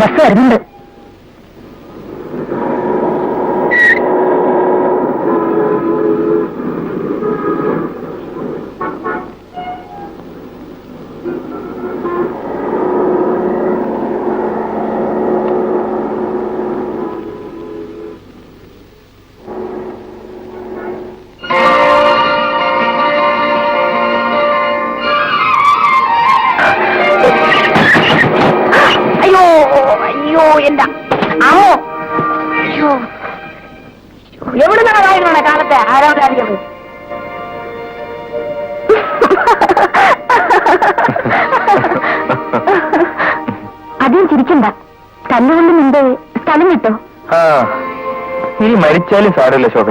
Bus വരുന്നുണ്ട്. ആദ്യം ചിരിക്കണ്ട. തല്ലുകൊണ്ട് നിന്റെ സ്ഥലം കിട്ടോ. ആ മരിച്ചാലും സാരല്ല ശോഭ.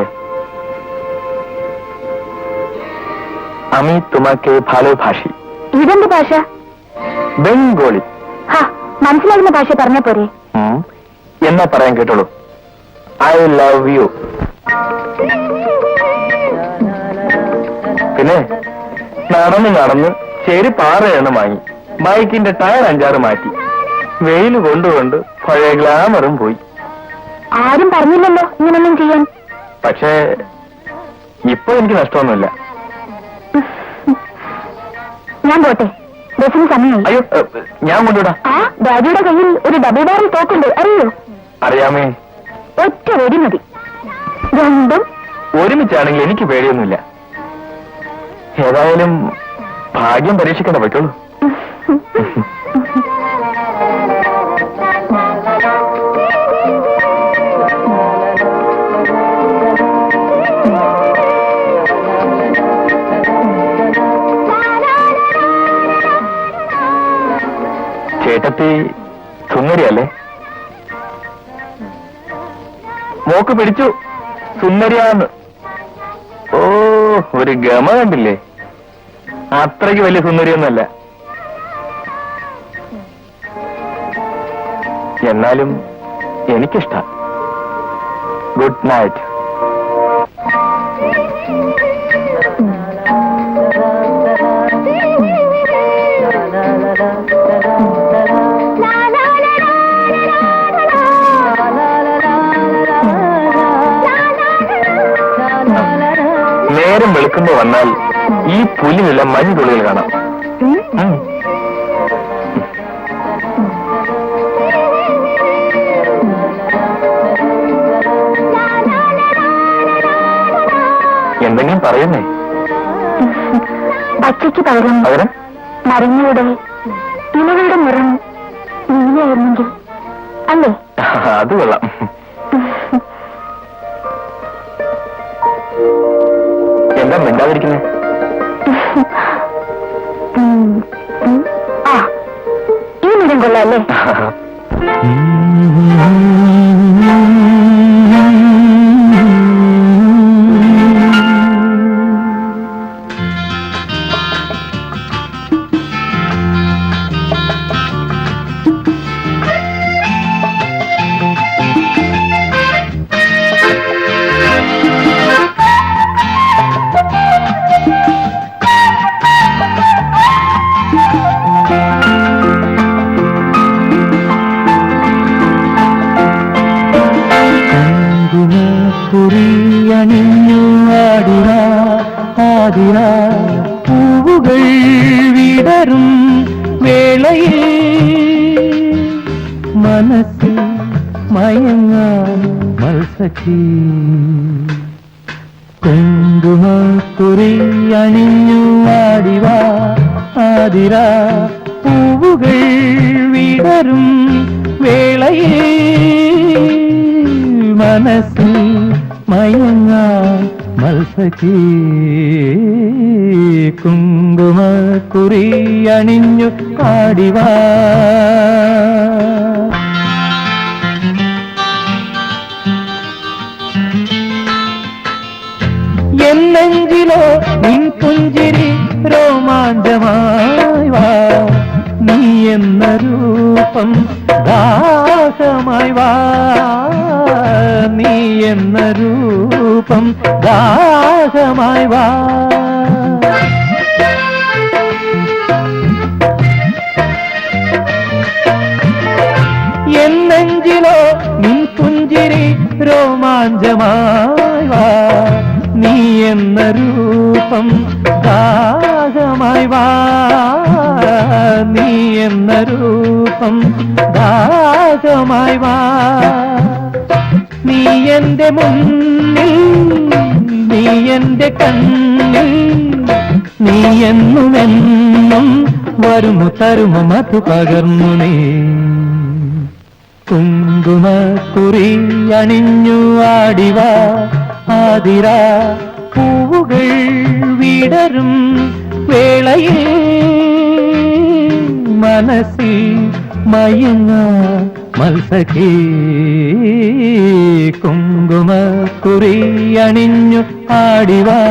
ഭാഷ. ബംഗോളി. മനസ്സിലാകുന്ന ഭാഷ പറഞ്ഞ പോരെ. എന്നാ പറയാൻ കേട്ടോളൂ. I love you. പിന്നെ നടന്ന് നടന്ന് ചെരുപ്പ് ആറ് വാങ്ങി. ബൈക്കിന്റെ ടയർ അഞ്ചാറ് മാറ്റി. വെയിൽ കൊണ്ടുകൊണ്ട് പഴയ ഗ്ലാമറും പോയി. ആരും പറഞ്ഞില്ലല്ലോ ഇങ്ങനൊന്നും ചെയ്യാൻ. പക്ഷേ ഇപ്പൊ എനിക്ക് നഷ്ടമൊന്നുമില്ല. ഞാൻ പോട്ടെ. ബസ്സിന് സമയം അയ്യോ ഏ, ഞാൻ കൊണ്ടുവിടാം. ആ ഡാഡിയുടെ കയ്യിൽ ഒരു ഡബിൾ ബാരൽ തോക്കുണ്ട് അറിയോ? അറിയാമേ. ഒറ്റ വെടി മതി. രണ്ടും. ഒരുമിച്ചാണെങ്കിൽ എനിക്ക് പേടിയൊന്നുമില്ല. ഏതായാലും ഭാഗ്യം പരീക്ഷിക്കേണ്ട പറ്റുള്ളൂ. ചേട്ടത്തി സുന്ദരിയല്ലേ? മോക്ക് പിടിച്ചു. സുന്ദരിയാന്ന് ഓ ഒരു ഗമ കണ്ടില്ലേ? അത്രയ്ക്ക് വലിയ സുന്ദരിയൊന്നുമല്ല. എന്നാലും എനിക്കിഷ്ട. Good night. നേരം വെളുക്കുമ്പോ വന്നാൽ ഈ പുല്ലിനെല്ലാം മഞ്ഞുതുള്ളികൾ കാണാം. എന്തെങ്കിലും പറയുന്നേ? പച്ചയ്ക്ക് പകരം പകരം? മരങ്ങളുടെ ഇലകളുടെ നിറം കുങ്കുമക്കുറിയണിഞ്ഞു ആടിവാ ആതിര പൂവുകൾ വിടരും വേളയിൽ. മനസ്സിൽ മയങ്ങാ മത്സകി കുങ്കുമ കുറി അണിഞ്ഞു ആടിവാ. എന്നെങ്കിലോ നിൻ പുഞ്ചിരി രോമാഞ്ചമായി വാ. നീ എന്ന രൂപം ദാസമായി വാ. നീ എന്ന രൂപം ദാഹമായി വാ. എന്നെഞ്ചിലോ നിൻ പുഞ്ചിരി രോമാഞ്ചമായി വാ. എന്ന രൂപം ദാഹമായി വാ. നീ എന്ന രൂപം ദാഹമായി വാ. നീ എന്റെ മുന്നിൽ നീ എന്റെ കണ്ണിൽ നീ എന്നും വരുമു തരുമു മധു പകർന്നു നീ. കുങ്കുമക്കുറി അണിഞ്ഞു ആടിവാ ആതിര. പൂവുകൾ വിടരും വേളയിൽ മനസ്സിൽ മയങ്ങ മത്സഖി കുങ്കുമക്കുറി അണിഞ്ഞു ആടിവാ.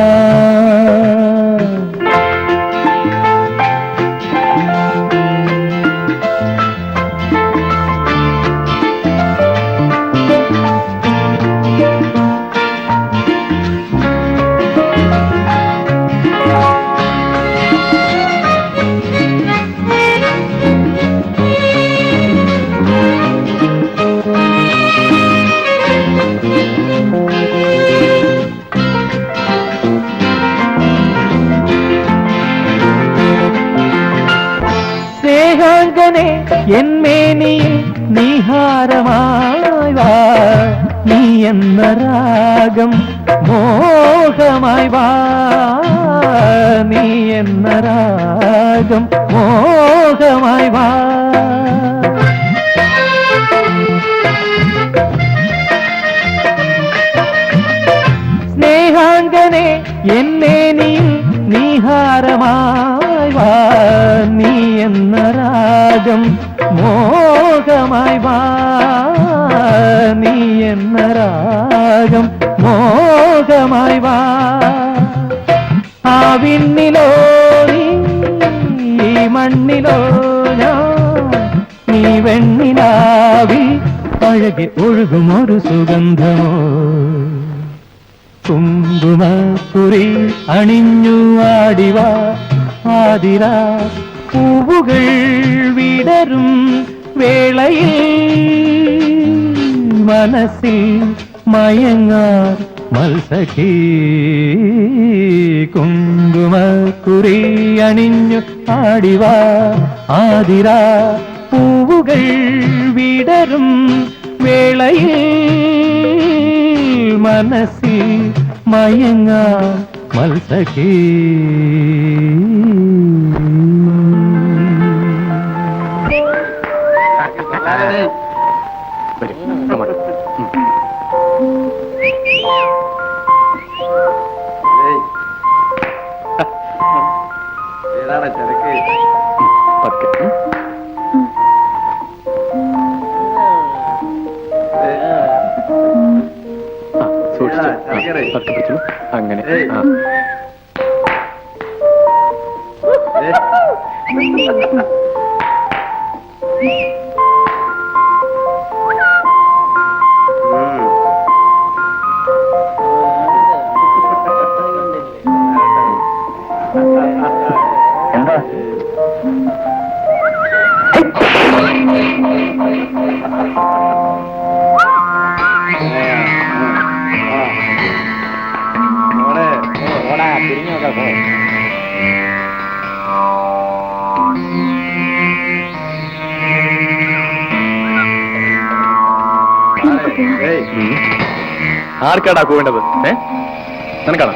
നീ എന്ന രാഗം മോഹമായി വാ നീ എന്ന രാഗം മോഹമായി വാ സ്നേഹാംഗനെ അഴകെ ഒഴുകും ഒരു സുഗന്ധമോ കുങ്കുമക്കുറി അണിഞ്ഞു ആടിവ ആതിര പൂവുകൾ വിടരും വേളയിൽ മനസ്സിൽ മയങ്ങാർ മത്സഖി കുങ്കുമക്കുറി അണിഞ്ഞു ആടിവ ആതിര പൂവുകൾ വിടരും വേളയിൽ മനസ്സിൽ മയങ്ങ മത്സഖി ഏതാണ് പിടിച്ചോളൂ. അങ്ങനെ ആ. എന്താ ആർക്കാടാ കൂവേണ്ടത്? ഏ? നിനക്കാണോ?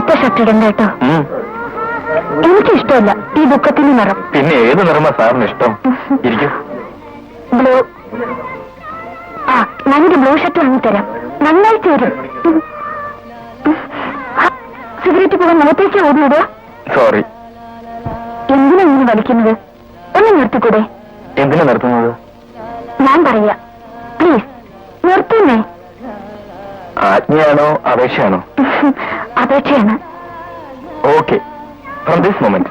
കറുത്ത ഷർട്ട് ഇടണ്ട കേട്ടോ. എനിക്ക് എനിക്കിഷ്ടമല്ല ഈ ദുഃഖത്തിന്റെ നിറം. പിന്നെ ഏത് നിറമാ സാറിന് ഇഷ്ടം? ഇരിക്കും. ബ്ലൂ. ആ ഞാനൊരു ബ്ലൂ ഷർട്ട് വാങ്ങിത്തരാം. നന്നായി ചേരും സിഗരറ്റ് പോകാൻ മുഖത്തേക്ക് ഓടിയിടുക സോറി എന്തിനാ ഇങ്ങനെ വലിക്കുന്നത്? ഒന്ന് നിർത്തിക്കൂടെ? എന്തിനാ നിർത്തുന്നത്? ഞാൻ പറയാ. പ്ലീസ് നിർത്തുന്നേ. ആജ്ഞയാണോ അപേക്ഷയാണോ? അപേക്ഷയാണ്. ഓക്കെ ഫ്രം ദിസ് മൊമെന്റ്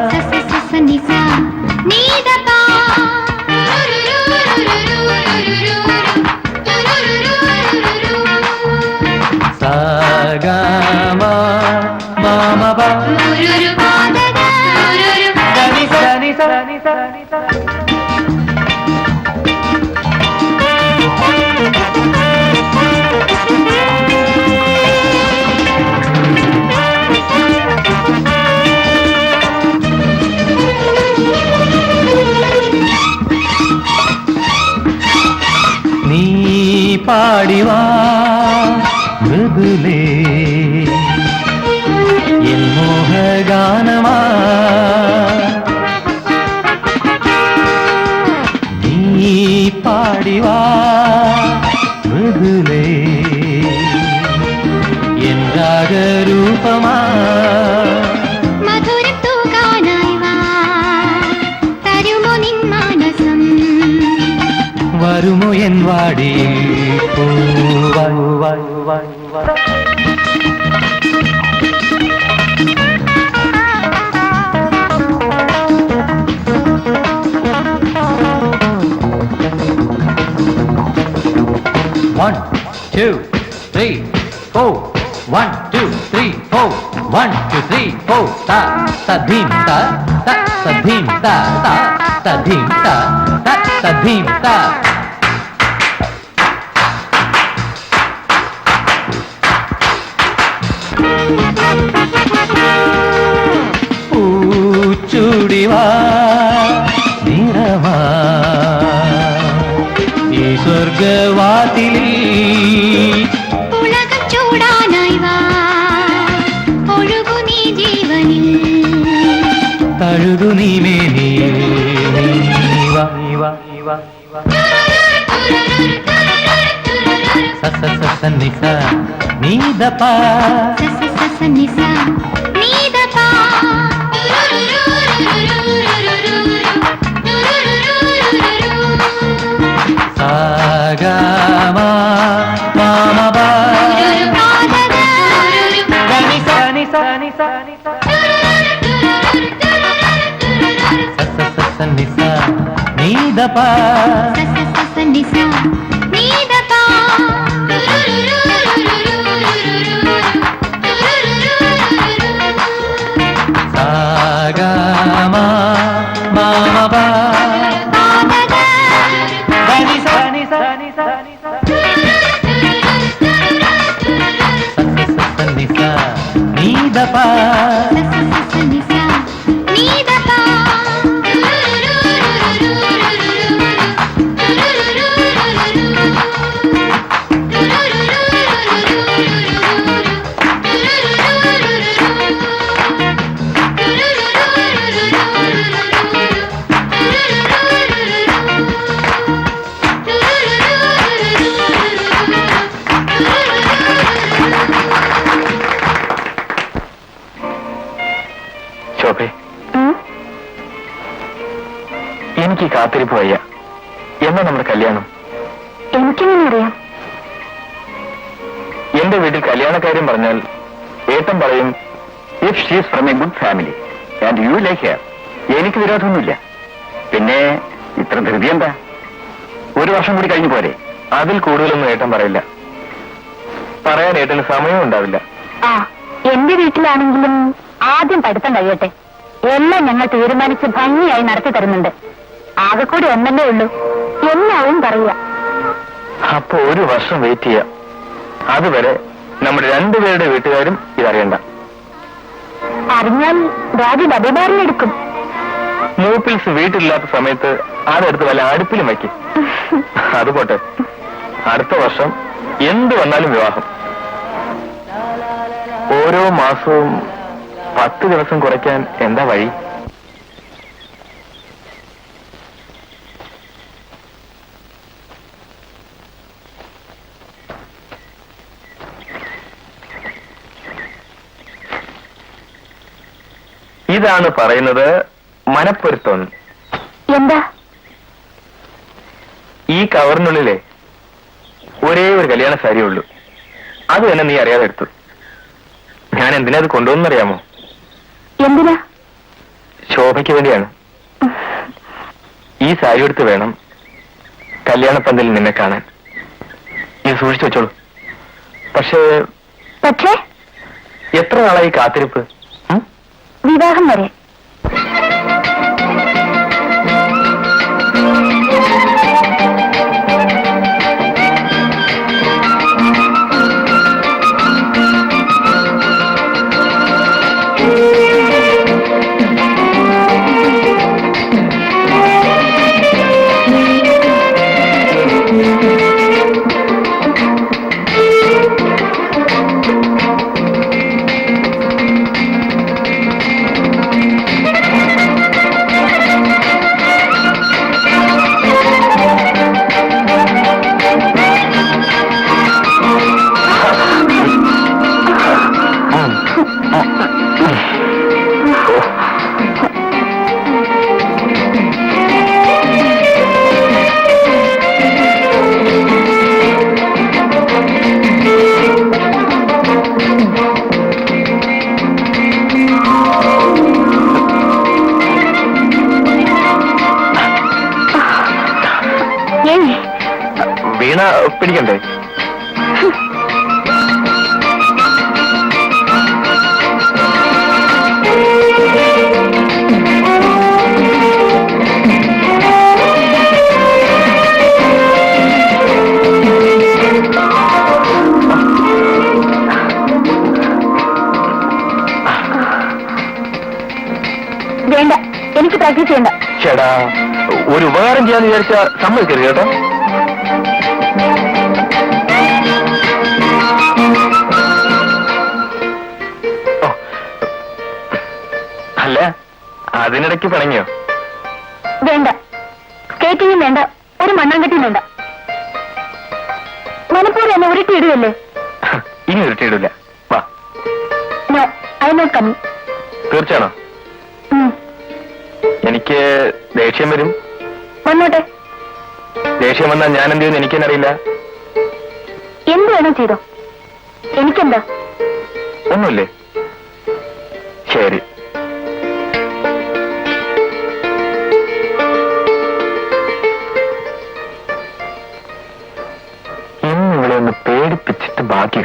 വാടി പൂവായി വായി One, two, three, four. One, two, three, four. One, two, three, four. Ta, ta, dim, ta, ta, ta, dim, ta, ta, ta, dim, ta, ta, ta, dim, ta. சொர்க்க வாசிலில் உலகம் சூடானாய் வா. பொழுது நீ ஜீவனில் தழுது நீ மேலே வா வா. வா സാഗമാ, മാമപാ. ഗനി, സ, നി, സ, നി, സ, നി, സ. എന്നാ നമ്മുടെ കല്യാണം? എനിക്കെങ്ങനെ അറിയാം? എന്റെ വീട്ടിൽ കല്യാണക്കാര്യം പറഞ്ഞാൽ ഏട്ടൻ പറയും if she's from a good family and you like her എനിക്ക് വിരോധമൊന്നുമില്ല. പിന്നെ ഇത്ര ധൃതി എന്താ? ഒരു വർഷം കൂടി കഴിഞ്ഞു പോരെ. അതിൽ കൂടുതലൊന്നും ഏട്ടൻ പറയില്ല. പറയാൻ ഏട്ടന് സമയവും ഉണ്ടാവില്ല. ആ എന്റെ വീട്ടിലാണെങ്കിലും ആദ്യം പഠിത്തം കഴിയട്ടെ. എല്ലാം ഞങ്ങൾ തീരുമാനിച്ച് ഭംഗിയായി നടത്തി തരുന്നുണ്ട്. ആകെ കൂടി ഒന്നല്ലേ ഉള്ളൂ. എന്നാവും പറയുക അപ്പൊ ഒരു വർഷം വെയിറ്റ് ചെയ്യാം. അതുവരെ നമ്മുടെ രണ്ടുപേരുടെ വീട്ടുകാരും ഇതറിയണ്ട. അറിഞ്ഞാൽ രാജു ഡബിൾ ബാറിലെടുക്കും മൂപ്പിൽസ് വീട്ടിലില്ലാത്ത സമയത്ത് അതെടുത്ത് വല്ല അടുപ്പിലും വയ്ക്കും. അത് പോട്ടെ അടുത്ത വർഷം എന്ത് വന്നാലും വിവാഹം. ഓരോ മാസവും പത്ത് ദിവസം കുറയ്ക്കാൻ എന്താ വഴി? ഇതാണ് പറയുന്നത് മനപ്പൊരുത്തം. എന്താ? ഈ കവറിനുള്ളിലെ ഒരേ ഒരു കല്യാണ സാരിയേ ഉള്ളൂ. അത് തന്നെ നീ അറിയാതെ എടുത്തു. ഞാൻ എന്തിനാ അത് കൊണ്ടുവന്നറിയാമോ എന്തിനാ? ശോഭയ്ക്ക് വേണ്ടിയാണ്. ഈ സാരി എടുത്ത് വേണം കല്യാണപ്പന്തലിൽ നിന്നെ കാണാൻ. നീ സൂക്ഷിച്ചു വെച്ചോളൂ. പക്ഷേ പക്ഷേ? എത്ര നാളായി കാത്തിരിപ്പ്? വിവാഹം വരെ വീണ പിടിക്കണ്ടേ? വേണ്ട എനിക്ക് പ്രാക്ടീസ് ചെയ്യണ്ട. ചേടാ ഒരു ഉപകാരം ചെയ്യാന്ന് വിചാരിച്ച സമ്മതിക്കരുത് കേട്ടോ. അതിനിടയ്ക്ക് പറഞ്ഞോ വേണ്ട. കേട്ടിയും വേണ്ട. ഒരു മണ്ണാങ്കട്ടിയും വേണ്ട. മനപ്പൂർവം എന്നെ ഉരുട്ടിയിടുകയല്ലേ? ഇനി ഉരുട്ടിയിടില്ല. വാ. No I not coming. തീർച്ചയാണോ? എനിക്ക് ദേഷ്യം വരും. വന്നോട്ടെ. ദേഷ്യം വന്നാൽ ഞാൻ എന്ത് ചെയ്യുന്നു എനിക്കെന്നറിയില്ല. എന്ത് വേണം ചെയ്തോ? എനിക്കെന്താ? ഒന്നുമില്ലേ? ശരി. ബാക്കി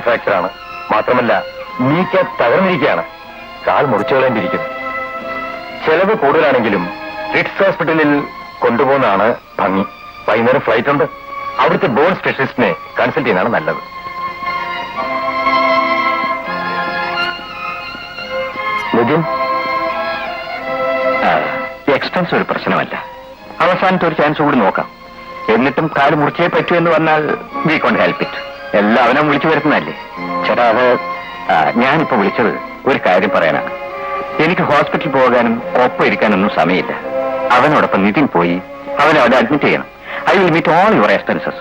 ഫ്രാക്ചർ ആണ്. മാത്രമല്ല നീ ക്യാപ് തകർന്നിരിക്കുകയാണ്. കാൽ മുറിച്ചു കളയേണ്ടിയിരിക്കുന്നു ചെലവ് കൂടുതലാണെങ്കിലും റിഡ്സ് ഹോസ്പിറ്റലിൽ കൊണ്ടുപോകുന്നതാണ് ഭംഗി. വൈകുന്നേരം ഫ്ലൈറ്റ് ഉണ്ട്. അവിടുത്തെ ബോൺ സ്പെഷ്യലിസ്റ്റിനെ കൺസൾട്ട് ചെയ്യുന്നതാണ് നല്ലത്. എക്സ്പെൻസ് ഒരു പ്രശ്നമല്ല. അവസാനത്തെ ഒരു ചാൻസ് കൂടി നോക്കാം. എന്നിട്ടും കാൽ മുറിച്ചേ പറ്റൂ എന്ന് വന്നാൽ വി കോണ്ട് ഹെൽപ്പ് ഇറ്റ് എല്ലാം അവനെ വിളിച്ചു വരുത്തുന്നതല്ലേ? ചേട്ടാ അത് ഞാനിപ്പോ വിളിച്ചത് ഒരു കാര്യം പറയാനാണ് എനിക്ക് ഹോസ്പിറ്റലിൽ പോകാനും ഒപ്പം ഇരിക്കാനൊന്നും സമയമില്ല. അവനോടൊപ്പം നിതിൻ പോയി അവനെ അവിടെ അഡ്മിറ്റ് ചെയ്യണം. I will meet all your expenses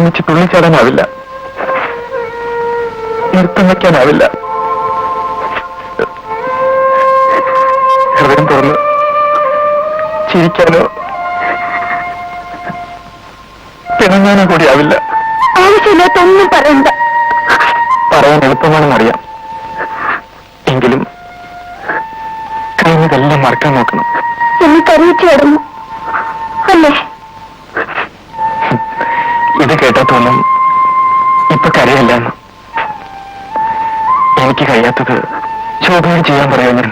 ഒരുമിച്ച് തുള്ളിച്ചാടാനാവില്ല. നൃത്തം വയ്ക്കാനാവില്ല. ഹൃദയം തുറന്ന് ചിരിക്കാനോ പിണങ്ങാനോ കൂടിയാവില്ല ആവശ്യമില്ലാത്തൊന്നും പറയണ്ട. പറയാൻ എളുപ്പമാണെന്നറിയാം എങ്കിലും കഴിഞ്ഞതെല്ലാം മറക്കാൻ നോക്കണം. എന്നെ കരയിച്ചു കിടന്നു. അല്ലേ? കേട്ടാത്തോന്നും ഇപ്പൊ കരയല്ലെന്ന്. എനിക്ക് കഴിയാത്തത് ശോഭയോട് ചെയ്യാൻ പറയാൻ ഞാൻ